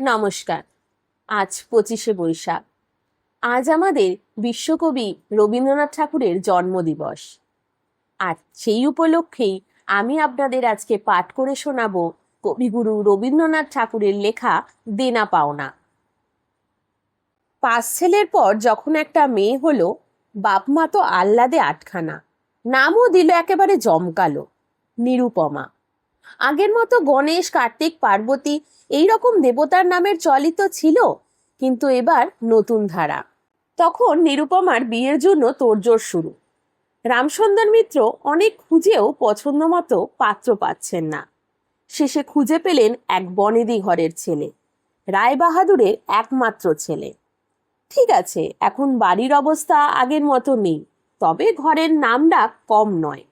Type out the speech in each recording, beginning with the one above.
নমস্কার। আজ পঁচিশে বৈশাখ। আজ আমাদের বিশ্বকবি রবীন্দ্রনাথ ঠাকুরের জন্মদিবস। আর সেই উপলক্ষেই আমি আপনাদের আজকে পাঠ করে শোনাব কবিগুরু রবীন্দ্রনাথ ঠাকুরের লেখা দেনা পাওনা। পাঁচ ছেলের পর যখন একটা মেয়ে হলো, বাপ মা তো আহ্লাদে আটখানা। নামও দিল একেবারে জমকালো, নিরুপমা। আগের মতো গণেশ, কার্তিক, পার্বতী এই রকম দেবতার নামের চলিত ছিল, কিন্তু এবার নতুন ধারা। তখন নিরুপমার বিয়ের জন্য তোড়জোড় শুরু। রামসুন্দর মিত্র অনেক খুঁজেও পছন্দ মতো পাত্র পাচ্ছেন না। শেষে খুঁজে পেলেন এক বনেদি ঘরের ছেলে রায় বাহাদুরের একমাত্র ছেলে। ঠিক আছে, এখন বাড়ির অবস্থা আগের মতো নেই, তবে ঘরের নামডাক কম নয়।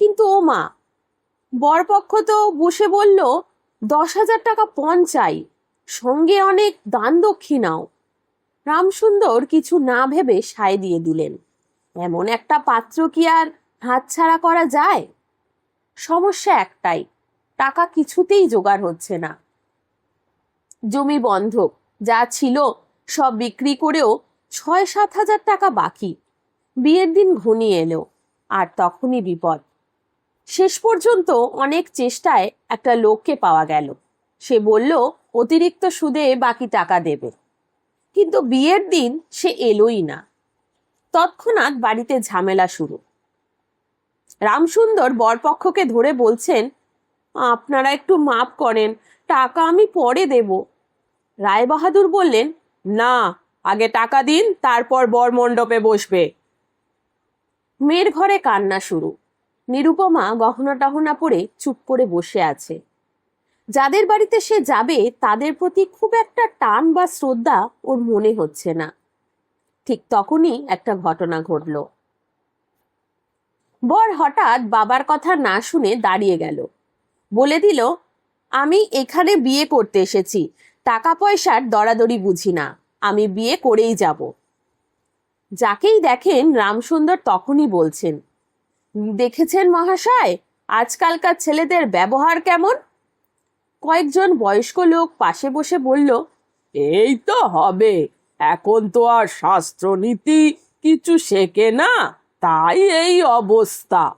কিন্তু ও মা বরপক্ষ তো বসে বলল, দশ হাজার টাকা পণ চাই, সঙ্গে অনেক দান দক্ষিণাও। রামসুন্দর কিছু না ভেবে সায় দিয়ে দিলেন, এমন একটা পাত্র কি আর হাতছাড়া করা যায়? সমস্যা একটাই, টাকা কিছুতেই জোগাড় হচ্ছে না। জমি বন্ধক, যা ছিল, সব বিক্রি করেও ছয় সাত হাজার টাকা বাকি। বিয়ের দিন ঘনিয়ে এলো, আর তখনই বিপদ। শেষ পর্যন্ত অনেক চেষ্টায় একটা লোককে পাওয়া গেল। সে বলল, অতিরিক্ত সুদে বাকি টাকা দেবে। কিন্তু বিয়ের দিন সে এলোই না। তৎক্ষণাৎ বাড়িতে ঝামেলা শুরু। রামসুন্দর বরপক্ষকে ধরে বলছেন, আপনারা একটু মাপ করেন, টাকা আমি পরে দেব। রায়বাহাদুর বললেন, না, আগে টাকা দিন, তারপর বর মণ্ডপে বসবে। মেয়ের ঘরে কান্না শুরু। নিরুপমা গহনা টহনা পরে চুপ করে বসে আছে। যাদের বাড়িতে সে যাবে, তাদের প্রতি খুব একটা টান বা শ্রদ্ধা ওর মনে হচ্ছে না। ঠিক তখনই একটা ঘটনা ঘটল। বর হঠাৎ বাবার কথা না শুনে দাঁড়িয়ে গেল। বলে দিল, আমি এখানে বিয়ে করতে এসেছি। টাকা পয়সার দরাদরি বুঝি না। আমি বিয়ে করেই যাব। যাকেই দেখেন রামসুন্দর তখনই বলছেন দেখেছেন মহাশয়? আজকালকার ছেলেদের ব্যবহার কেমন? কয়েকজন বয়স্ক লোক পাশে বসে বলল, এই তো হবে। এখন তো আর শাস্ত্রনীতি কিছু শেখে না, তাই এই অবস্থা।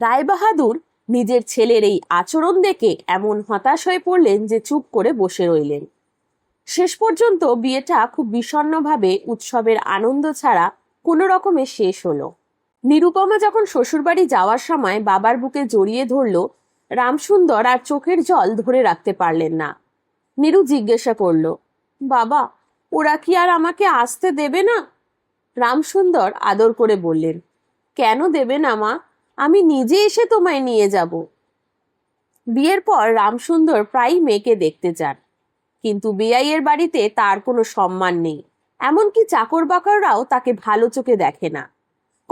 রায়বাহাদুর নিজের ছেলের এই আচরণ দেখে এমন হতাশ হয়ে পড়লেন যে চুপ করে বসে রইলেন। শেষ পর্যন্ত বিয়েটা খুব বিষণ্ণভাবে, উৎসবের আনন্দ ছাড়া কোনো রকমে শেষ হলো। নিরুপমা যখন শ্বশুরবাড়ি যাওয়ার সময় বাবার বুকে জড়িয়ে ধরল, রামসুন্দর আর চোখের জল ধরে রাখতে পারলেন না। নিরু জিজ্ঞাসা করল, বাবা, ওরা কি আর আমাকে আসতে দেবে না? রামসুন্দর আদর করে বললেন, কেন দেবে না মা? আমি নিজে এসে তোমায় নিয়ে যাব। বিয়ের পর রামসুন্দর প্রায়ই মেয়েকে দেখতে যান, কিন্তু বিআইয়ের বাড়িতে তার কোনো সম্মান নেই। এমনকি চাকর বাকররাও তাকে ভালো চোখে দেখে না।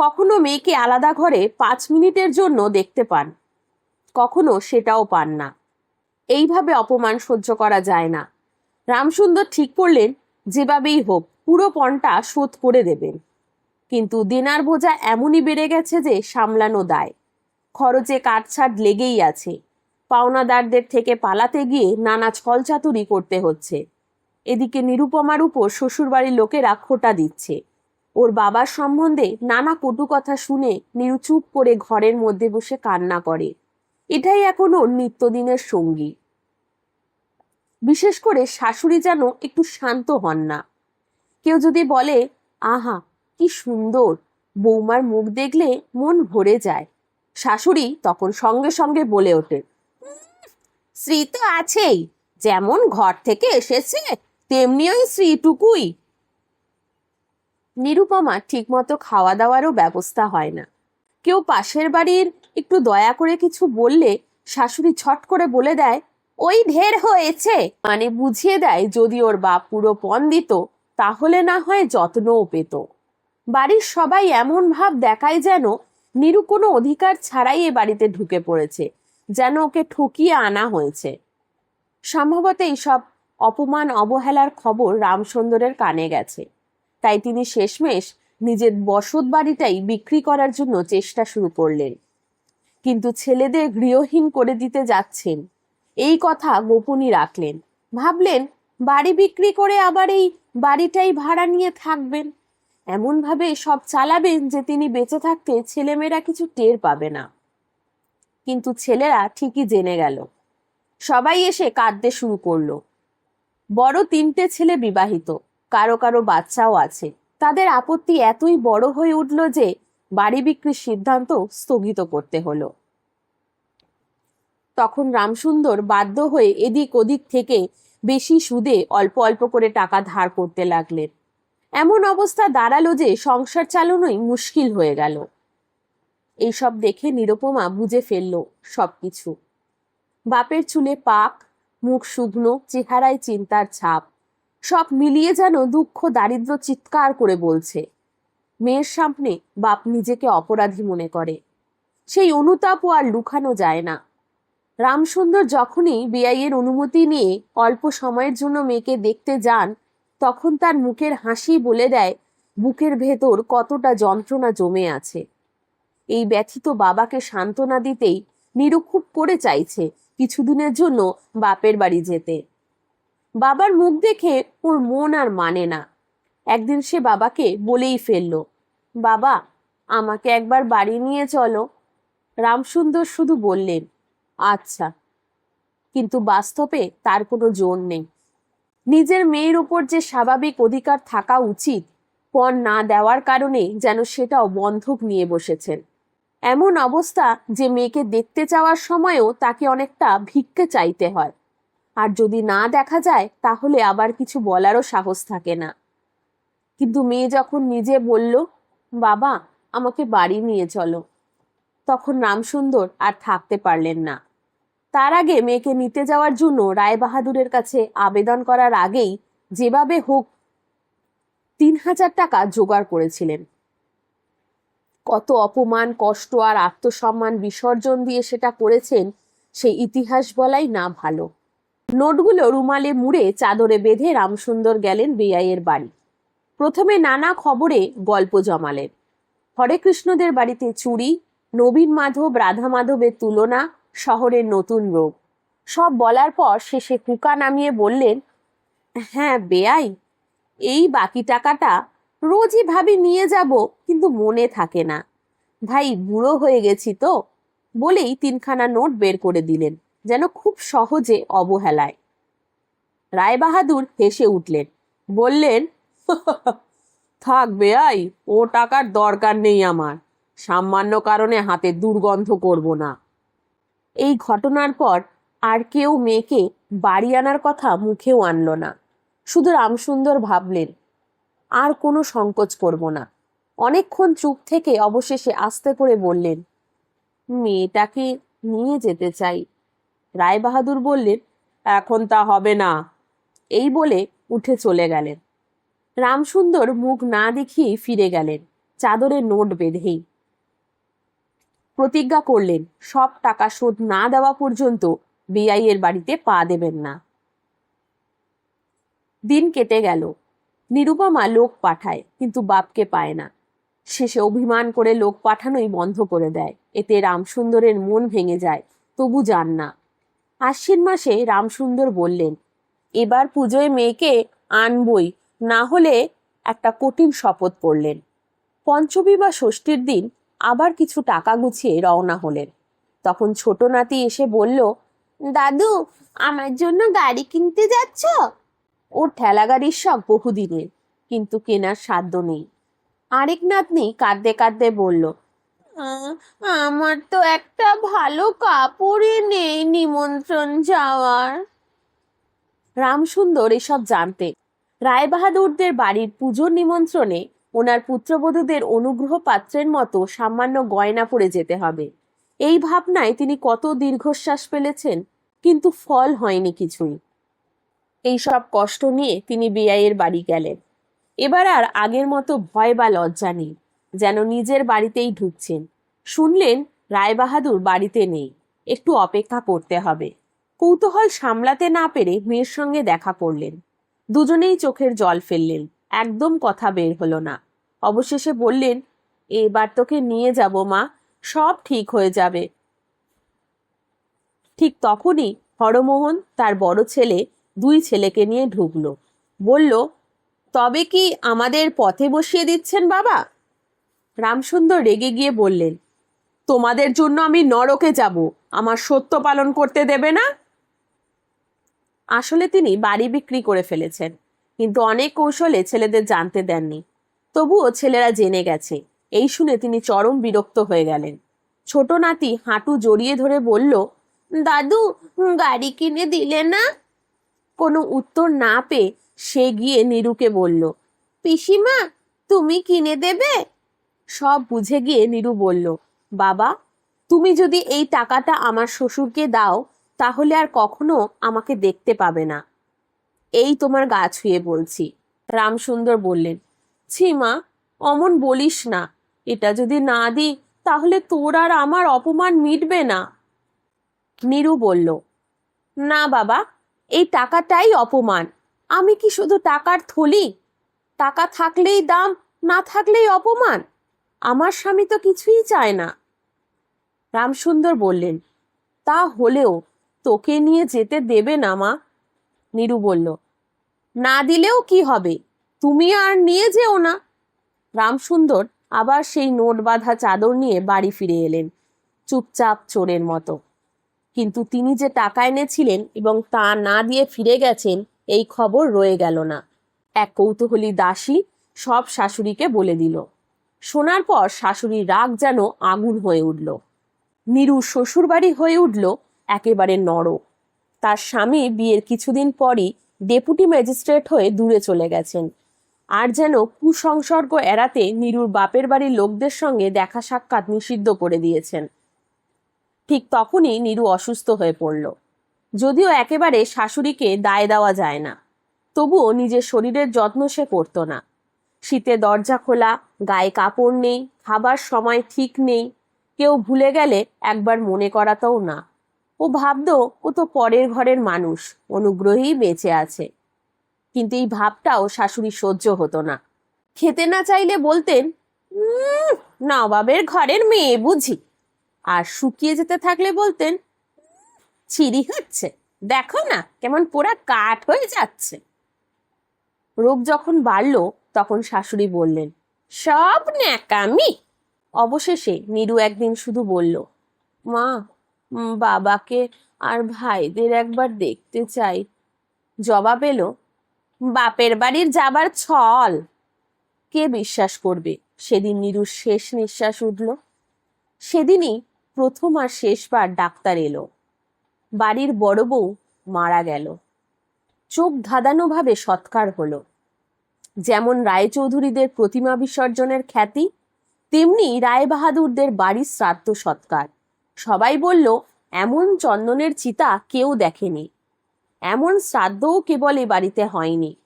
কখনো মেয়েকে আলাদা ঘরে পাঁচ মিনিটের জন্য দেখতে পান। কখনো সেটাও পান না। এইভাবে অপমান সহ্য করা যায় না। রামসুন্দর ঠিক করলেন, যেভাবেই হোক, পুরো পণটা শোধ করে দেবেন। কিন্তু দেনার বোঝা এমনই বেড়ে গেছে যে সামলানো দায়। খরচে কাটছাট লেগেই আছে। পাওনাদারদের থেকে পালাতে গিয়ে নানা ছলচাতুরি করতে হচ্ছে। এদিকে নিরুপমার উপর শ্বশুরবাড়ির লোকেরা খোটা দিচ্ছে। ওর বাবার সম্বন্ধে নানা কটু কথা শুনে নিরু চুপ করে ঘরের মধ্যে বসে কান্না করে। এটাই এখন ওর নিত্যদিনের সঙ্গী। বিশেষ করে শাশুড়ি যেন একটু শান্ত হন না। কেউ যদি বলে, আহা, কি সুন্দর, বৌমার মুখ দেখলে মন ভরে যায়। শাশুড়ি তখন সঙ্গে সঙ্গে বলে ওঠে শ্রী তো আছেই, যেমন ঘর থেকে এসেছে, তেমনি ওই শ্রীটুকুই নিরুপমা ঠিকমতো খাওয়া দাওয়ারও ব্যবস্থা হয় না। কেউ পাশের বাড়ির একটু দয়া করে কিছু বললে শাশুড়ি ছট করে বলে দেয়, ওই ঢের হয়েছে। মানে বুঝিয়ে দেয়, যদি ওর বাপ পুরো পণ দিত, তাহলে না হয় যত্নও পেত। বাড়ির সবাই এমন ভাব দেখায় যেন নিরু কোনো অধিকার ছাড়াই এ বাড়িতে ঢুকে পড়েছে, যেন ওকে ঠকিয়ে আনা হয়েছে। সম্ভবত এইসব অপমান অবহেলার খবর রামসুন্দরের কানে গেছে। তাই তিনি শেষমেশ নিজের বসত বাড়িটাই বিক্রি করার জন্য চেষ্টা শুরু করলেন। কিন্তু ছেলেদের গৃহহীন করে দিতে যাচ্ছেন। এই কথা গোপনই রাখলেন। ভাবলেন, বাড়ি বিক্রি করে আবার এই বাড়িটাই ভাড়া নিয়ে থাকবেন। এমনভাবে সব চালাবেন যে তিনি বেঁচে থাকতে ছেলেমেয়েরা কিছু টের পাবে না। কিন্তু ছেলেরা ঠিকই জেনে গেল। সবাই এসে কাঁদতে শুরু করল। বড় তিনটে ছেলে বিবাহিত। কারও কারও বাচ্চাও আছে। তাদের আপত্তি এতই বড় হয়ে উঠল যে বাড়ি বিক্রির সিদ্ধান্ত স্থগিত করতে হলো। তখন রামসুন্দর বাধ্য হয়ে এদিক ওদিক থেকে বেশি সুদে অল্প অল্প করে টাকা ধার করতে লাগলেন। এমন অবস্থা দাঁড়াল যে সংসার চালানোই মুশকিল হয়ে গেল। এইসব দেখে নিরুপমা বুঝে ফেলল সবকিছু। বাপের চুলে পাক, মুখ শুকনো, চেহারায় চিন্তার ছাপ। সব মিলিয়ে যেন দুঃখ দারিদ্র চিৎকার করে বলছে। মেয়ের সামনে বাপ নিজেকে অপরাধী মনে করে। সেই অনুতাপও আর লুকানো যায় না। রামসুন্দর যখনই বেআইয়ের অনুমতি নিয়ে অল্প সময়ের জন্য মেয়েকে দেখতে যান, তখন তার মুখের হাসি বলে দেয়, বুকের ভেতর কতটা যন্ত্রণা জমে আছে। এই ব্যথিত বাবাকে সান্ত্বনা দিতেই নিরু করে চাইছে কিছুদিনের জন্য বাপের বাড়ি যেতে। বাবার মুখ দেখে ওর মন আর মানে না। একদিন সে বাবাকে বলেই ফেলল, বাবা, আমাকে একবার বাড়ি নিয়ে চলো। রামসুন্দর শুধু বললেন আচ্ছা। কিন্তু বাস্তবে তার কোনো জোর নেই। নিজের মেয়ের উপর যে স্বাভাবিক অধিকার থাকা উচিত, পণ না দেওয়ার কারণে যেন সেটাও বন্ধক নিয়ে বসেছেন। এমন অবস্থা যে মেয়েকে দেখতে চাওয়ার সময়ও তাকে অনেকটা ভিক্ষে চাইতে হয়। আর যদি না দেখা যায়, তাহলে আবার কিছু বলারও সাহস থাকে না। কিন্তু মেয়ে যখন নিজে বলল, বাবা, আমাকে বাড়ি নিয়ে চলো, তখন রামসুন্দর আর থাকতে পারলেন না। তার আগে মেয়েকে নিতে যাওয়ার জন্য রায়বাহাদুরের কাছে আবেদন করার আগেই যেভাবে হোক তিন হাজার টাকা জোগাড় করেছিলেন। কত অপমান, কষ্ট আর আত্মসম্মান বিসর্জন দিয়ে সেটা করেছেন সেই ইতিহাস বলাই না ভালো। নোটগুলো রুমালে মুড়ে চাদরে বেঁধে রামসুন্দর গেলেন বেআইয়ের বাড়ি। প্রথমে নানা খবরে গল্প জমালেন। হরে কৃষ্ণদের বাড়িতে চুরি, নবীন মাধব, রাধা মাধবের তুলনা, শহরের নতুন রোগ। সব বলার পর শেষে কুকা নামিয়ে বললেন হ্যাঁ বেআই, এই বাকি টাকাটা রোজই ভাবি নিয়ে যাব, কিন্তু মনে থাকে না। ভাই, বুড়ো হয়ে গেছি তো। বলেই তিনখানা নোট বের করে দিলেন। যেন খুব সহজে অবহেলায়। রায়বাহাদুর হেসে উঠলেন, বললেন, থাক বেআই ও টাকার দরকার নেই আমার, সামান্য কারণে হাতে দুর্গন্ধ করব না। এই ঘটনার পর আর কেউ মেয়েকে বাড়ি আনার কথা মুখেও আনল না। শুধু রামসুন্দর ভাবলেন, আর কোনো সংকোচ করব না। অনেকক্ষণ চুপ থেকে অবশেষে আস্তে করে বললেন, মেয়েটাকে নিয়ে যেতে চাই। রায়বাহাদুর বললেন, এখন তা হবে না। এই বলে উঠে চলে গেলেন। রামসুন্দর মুখ না দেখিয়ে ফিরে গেলেন, চাদরে নোট বেঁধেই। প্রতিজ্ঞা করলেন, সব টাকা শোধ না দেওয়া পর্যন্ত বিআইয়ের বাড়িতে পা দেবেন না। দিন কেটে গেল। নিরুপমা লোক পাঠায়, কিন্তু বাপকে পায় না। শেষে অভিমান করে লোক পাঠানোই বন্ধ করে দেয়। এতে রামসুন্দরের মন ভেঙে যায়, তবু যান না। আশ্বিন মাসে রামসুন্দর বললেন, এবার পুজোয় মেয়েকে আনবই, না হলে একটা কঠিন শপথ পড়লেন। পঞ্চমী বা ষষ্ঠীর দিন আবার কিছু টাকা গুছিয়ে রওনা হলেন। তখন ছোট নাতি এসে বলল, দাদু, আমার জন্য গাড়ি কিনতে যাচ্ছ? ওর ঠেলা গাড়ির শখ বহুদিনের, কিন্তু কেনার সাধ্য নেই। আরেক নাতনি কাঁদতে কাঁদতে বলল আমার তো একটা ভালো কাপড়ই নেই নিমন্ত্রণ যাওয়ার। রামসুন্দর এসব জানতেন রায়বাহাদুরদের বাড়ির পুজোর নিমন্ত্রণে ওনার পুত্রবধূদের অনুগ্রহ পাত্রের মতো সামান্য গয়না পরে যেতে হবে। এই ভাবনায় তিনি কত দীর্ঘশ্বাস ফেলেছেন, কিন্তু ফল হয়নি কিছুই। এই সব কষ্ট নিয়ে তিনি বেআইয়ের বাড়ি গেলেন। এবার আর আগের মতো ভয় বা লজ্জা নেই। যেন নিজের বাড়িতেই ঢুকছেন। শুনলেন, রায়বাহাদুর বাড়িতে নেই। একটু অপেক্ষা করতে হবে। কৌতূহল সামলাতে না পেরে মেয়ের সঙ্গে দেখা করলেন। দুজনেই চোখের জল ফেললেন। একদম কথা বের হলো না। অবশেষে বললেন, এবার তোকে নিয়ে যাব, মা। সব ঠিক হয়ে যাবে। ঠিক তখনই হরমোহন, তার বড় ছেলে, দুই ছেলেকে নিয়ে ঢুকল। বলল, তবে কি আমাদের পথে বসিয়ে দিচ্ছেন বাবা? রামসুন্দর রেগে গিয়ে বললেন, তোমাদের জন্য আমি নরকে যাব, আমার সত্য পালন করতে দেবে না? আসলে তিনি বাড়ি বিক্রি করে ফেলেছেন, কিন্তু অনেক কৌশলে ছেলেদের জানতে দেননি। তবুও ছেলেরা জেনে গেছে, এই শুনে তিনি চরম বিরক্ত হয়ে গেলেন। ছোট নাতি হাঁটু জড়িয়ে ধরে বলল, দাদু, গাড়ি কিনে দিলে না? কোনো উত্তর না পেয়ে সে গিয়ে নিরুকে বলল, পিসিমা, তুমি কিনে দেবে? সব বুঝে গিয়ে নিরু বলল, বাবা, তুমি যদি এই টাকাটা আমার শ্বশুরকে দাও, তাহলে আর কখনো আমাকে দেখতে পাবে না। এই তোমার গা ছুঁয়ে বলছি। রামসুন্দর বললেন, ছি মা, অমন বলিস না। এটা যদি না দিই, তাহলে তোর আর আমার অপমান মিটবে না। নিরু বলল, না বাবা, এই টাকাটাই অপমান। আমি কি শুধু টাকার থলি? টাকা থাকলেই দাম, না থাকলেই অপমান? আমার স্বামী তো কিছুই চায় না। রামসুন্দর বললেন, তা হলেও তোকে নিয়ে যেতে দেবে না মা। নিরু বলল, না দিলেও কি হবে? তুমি আর নিয়ে যেও না। রামসুন্দর আবার সেই নোট বাঁধা চাদর নিয়ে বাড়ি ফিরে এলেন, চুপচাপ চোরের মতো। কিন্তু তিনি যে টাকা এনেছিলেন এবং তা না দিয়ে ফিরে গেছেন, এই খবর রয়ে গেল না। এক কৌতূহলী দাসী সব শাশুড়িকে বলে দিল শোনার পর শাশুড়ির রাগ যেন আগুন হয়ে উঠল। নিরু শ্বশুরবাড়ি হয়ে উঠল একেবারে নরক তার স্বামী বিয়ের কিছুদিন পরই ডেপুটি ম্যাজিস্ট্রেট হয়ে দূরে চলে গেছেন। আর যেন কুসংসর্গ এড়াতে নিরুর বাপের বাড়ির লোকদের সঙ্গে দেখা সাক্ষাৎ নিষিদ্ধ করে দিয়েছেন। ঠিক তখনই নিরু অসুস্থ হয়ে পড়ল। যদিও একেবারে শাশুড়িকে দায় দেওয়া যায় না, তবুও নিজের শরীরের যত্ন সে করত না। শীতে দরজা খোলা গায়ে কাপড় নেই খাবার সময় ঠিক নেই। কেউ ভুলে গেলে একবার মনে করাতেও না। ও ভাবতো ও তো পরের ঘরের মানুষ অনুগ্রহেই বেঁচে আছে। কিন্তু এই ভাবটাও শাশুড়ি সহ্য হতো না। খেতে না চাইলে বলতেন "উম, নবাবের ঘরের মেয়ে বুঝি। আর শুকিয়ে যেতে থাকলে বলতেন ছিরি হচ্ছে। দেখো না কেমন পোড়া কাঠ হয়ে যাচ্ছে। রোগ যখন বাড়ল তখন শাশুড়ি বললেন, সব ন্যাকামি? অবশেষে নিরু একদিন শুধু বলল, মা বাবাকে আর ভাইদের একবার দেখতে চাই। জবাব এলো, বাপের বাড়ির যাবার ছল। কে বিশ্বাস করবে? সেদিন নিরুর শেষ নিঃশ্বাস উঠল। সেদিনই প্রথম আর শেষবার ডাক্তার এলো। বাড়ির বড় বউ মারা গেল। চোখ ধাঁধানোভাবে সৎকার হলো। যেমন রায়চৌধুরীদের প্রতিমা বিসর্জনের খ্যাতি, তেমনি রায়বাহাদুরদের বাড়ির শ্রাদ্ধ সৎকার সবাই বলল, এমন চন্দনের চিতা কেউ দেখেনি। এমন শ্রাদ্ধও কেবল এ বাড়িতে হয়নি।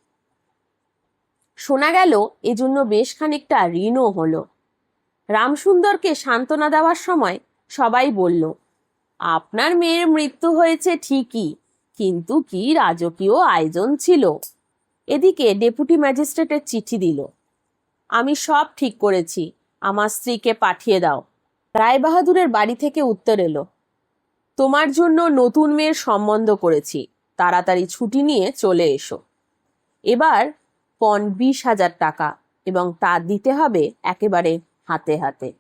শোনা গেল, এজন্য বেশ খানিকটা ঋণও হলো। রামসুন্দরকে সান্ত্বনা দেওয়ার সময় সবাই বলল, আপনার মেয়ের মৃত্যু হয়েছে ঠিকই, কিন্তু কি রাজকীয় আয়োজন ছিল? এদিকে ডেপুটি ম্যাজিস্ট্রেটের চিঠি দিল। আমি সব ঠিক করেছি। আমার স্ত্রীকে পাঠিয়ে দাও। রায়বাহাদুরের বাড়ি থেকে উত্তর এলো। তোমার জন্য নতুন মেয়ের সম্বন্ধ করেছি। তাড়াতাড়ি ছুটি নিয়ে চলে এসো। এবার পণ বিশ হাজার টাকা এবং তা দিতে হবে একেবারে হাতে হাতে।